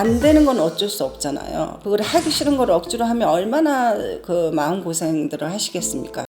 안 되는 건 어쩔 수 없잖아요. 그걸 하기 싫은 걸 억지로 하면 얼마나 그 마음 고생들을 하시겠습니까?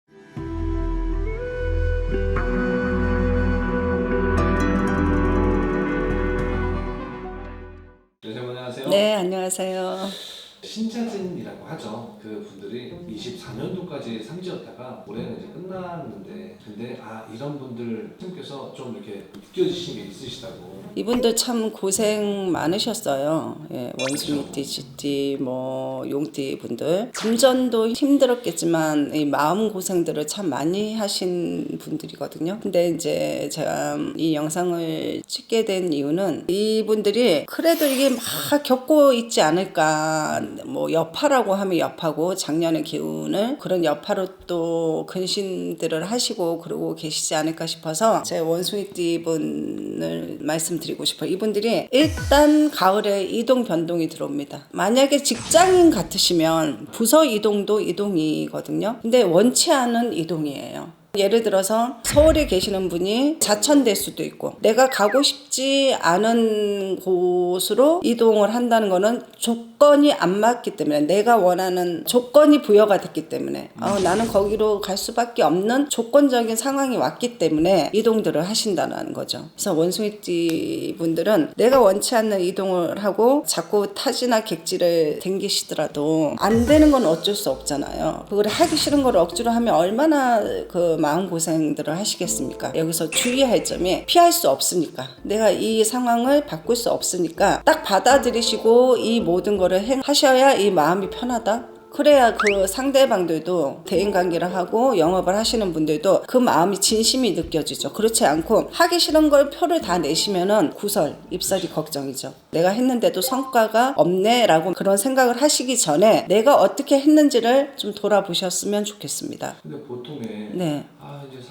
네, 안녕하세요. 신자진이라고 하죠. 그 분들이 24년도까지 상지였다가 올해는 이제 끝났는데 근데 아 이런 분들 선생님께서 좀 이렇게 느껴지신 게 있으시다고. 이분들 참 고생 많으셨어요. 예, 원숭이띠, 쥐띠, 뭐 용띠 분들. 금전도 힘들었겠지만 이 마음 고생들을 참 많이 하신 분들이거든요. 근데 이제 제가 이 영상을 찍게 된 이유는 이분들이 그래도 이게 막 겪고 있지 않을까. 뭐 여파라고 하면 여파고 작년의 기운을 그런 여파로 또 근신들을 하시고 그러고 계시지 않을까 싶어서 제 원숭이띠 분을 말씀드리고 싶어요. 이분들이 일단 가을에 이동 변동이 들어옵니다. 만약에 직장인 같으시면 부서 이동도 이동이거든요. 근데 원치 않은 이동이에요. 예를 들어서 서울에 계시는 분이 자천될 수도 있고 내가 가고 싶지 않은 곳으로 이동을 한다는 거는 조건이 안 맞기 때문에 내가 원하는 조건이 부여가 됐기 때문에 어, 나는 거기로 갈 수밖에 없는 조건적인 상황이 왔기 때문에 이동들을 하신다는 거죠. 그래서 원숭이띠 분들은 내가 원치 않는 이동을 하고 자꾸 타지나 객지를 댕기시더라도 안 되는 건 어쩔 수 없잖아요. 그걸 하기 싫은 걸 억지로 하면 얼마나 그 마음 고생들을 하시겠습니까? 여기서 주의할 점이 피할 수 없으니까 내가 이 상황을 바꿀 수 없으니까 딱 받아들이시고 이 모든 거를 행- 하셔야 이 마음이 편하다. 그래야 그 상대방들도 대인 관계를 하고 영업을 하시는 분들도 그 마음이 진심이 느껴지죠. 그렇지 않고 하기 싫은 걸 표를 다 내시면은 구설, 입설이 걱정이죠. 내가 했는데도 성과가 없네라고 그런 생각을 하시기 전에 내가 어떻게 했는지를 좀 돌아보셨으면 좋겠습니다. 근데 보통에 네.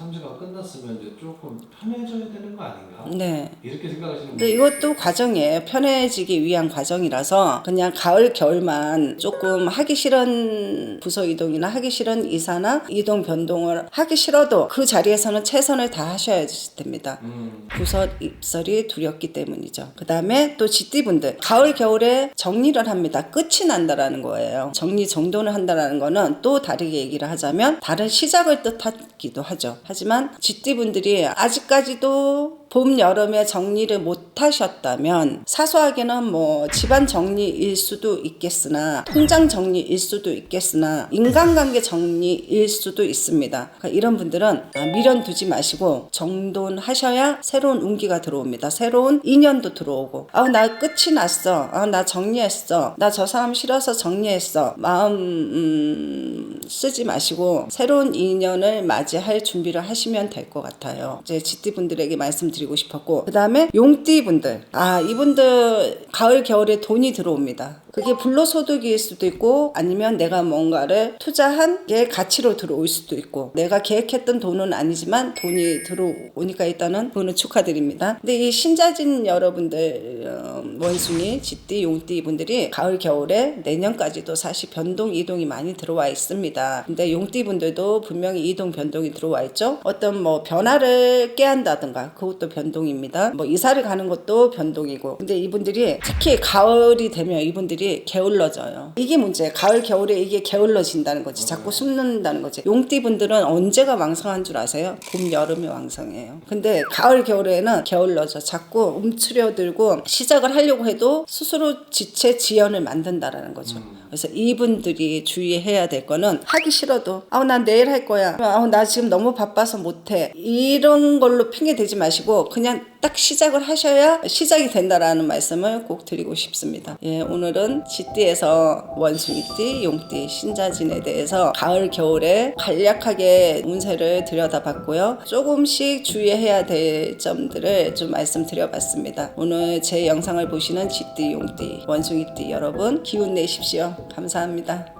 삼지가 끝났으면 이제 조금 편해져야 되는 거 아닌가? 네. 이렇게 생각하시는 근데 이것도 과정이에요. 편해지기 위한 과정이라서 그냥 가을 겨울만 조금 하기 싫은 부서 이동이나 하기 싫은 이사나 이동 변동을 하기 싫어도 그 자리에서는 최선을 다 하셔야 됩니다. 음, 부서 입설이 두렵기 때문이죠. 그 다음에 또 쥐띠분들 가을 겨울에 정리를 합니다. 끝이 난다라는 거예요. 정리 정돈을 한다라는 거는 또 다르게 얘기를 하자면 다른 시작을 뜻하기도 하죠. 하지만 쥐띠분들이 아직까지도 봄, 여름에 정리를 못 하셨다면 사소하게는 뭐 집안 정리일 수도 있겠으나 통장 정리일 수도 있겠으나 인간관계 정리일 수도 있습니다. 그러니까 이런 분들은 아, 미련 두지 마시고 정돈하셔야 새로운 운기가 들어옵니다. 새로운 인연도 들어오고 아 나 끝이 났어. 아 나 정리했어. 나 저 사람 싫어서 정리했어. 마음 음, 쓰지 마시고 새로운 인연을 맞이할 준비를 하시면 될 것 같아요. 이제 지띠 분들에게 말씀드리고 싶었고 그 다음에 용띠 분들 아 이분들 가을 겨울에 돈이 들어옵니다. 그게 불로소득일 수도 있고 아니면 내가 뭔가를 투자한 게 가치로 들어올 수도 있고 내가 계획했던 돈은 아니지만 돈이 들어오니까 일단은 그거는 축하드립니다. 근데 이 신자진 여러분들 어, 원숭이, 쥐띠, 용띠 분들이 가을 겨울에 내년까지도 사실 변동 이동이 많이 들어와 있습니다. 근데 용띠 분들도 분명히 이동 변동이 들어와 있죠. 어떤 뭐 변화를 깨한다든가 그것도 변동입니다. 뭐 이사를 가는 것도 변동이고. 근데 이분들이 특히 가을이 되면 이분들이 게을러져요. 이게 문제예요. 가을 겨울에 이게 게을러진다는 거지. 자꾸 숨는다는 거지. 용띠 분들은 언제가 왕성한 줄 아세요? 봄 여름이 왕성해요. 근데 가을 겨울에는 게을러져. 자꾸 움츠려들고 시작을 하려고 해도 스스로 지체 지연을 만든다라는 거죠. 그래서 이분들이 주의해야 될 거는 하기 싫어도 아우 난 내일 할 거야. 아우 나 지금 너무 바빠서 못해. 이런 걸로 핑계 대지 마시고 그냥 딱 시작을 하셔야 시작이 된다라는 말씀을 꼭 드리고 싶습니다. 예, 오늘은 지띠에서 원숭이띠, 용띠, 신자진에 대해서 가을 겨울에 간략하게 운세를 들여다봤고요. 조금씩 주의해야 될 점들을 좀 말씀드려봤습니다. 오늘 제 영상을 보시는 지띠, 용띠, 원숭이띠 여러분 기운 내십시오. 감사합니다.